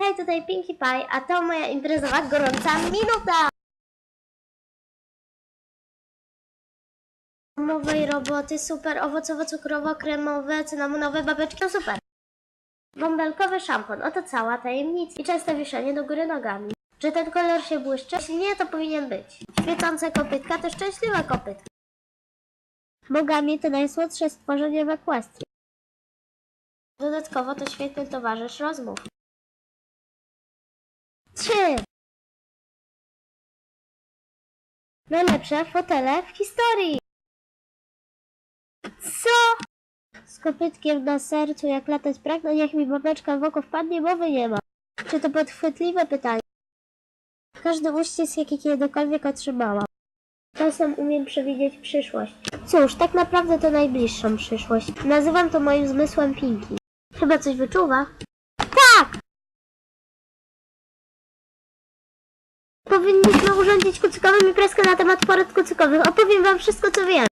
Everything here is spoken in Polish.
Hej, tutaj Pinkie Pie, a to moja imprezowa gorąca minuta! Domowej roboty, super, owocowo-cukrowo-kremowe, cynamonowe babeczki, super. Bąbelkowy szampon, oto cała tajemnica. I częste wieszenie do góry nogami. Czy ten kolor się błyszczy? Jeśli nie, to powinien być. Świecące kopytka to szczęśliwe kopytka. Bogami to najsłodsze stworzenie w Equestrii. Dodatkowo to świetny towarzysz rozmów. Trzy. Najlepsze fotele w historii. Co? Z kopytkiem na sercu, jak latać pragnę, niech mi babeczka w oko wpadnie, mowy nie ma. Czy to podchwytliwe pytanie? Każdy uścisk, jaki kiedykolwiek otrzymałam. Czasem umiem przewidzieć przyszłość. Cóż, tak naprawdę to najbliższą przyszłość. Nazywam to moim zmysłem Pinki. Chyba coś wyczuwa? Powinniśmy urządzić kucykowym imprezkę na temat porad kucykowych. Opowiem wam wszystko, co wiem.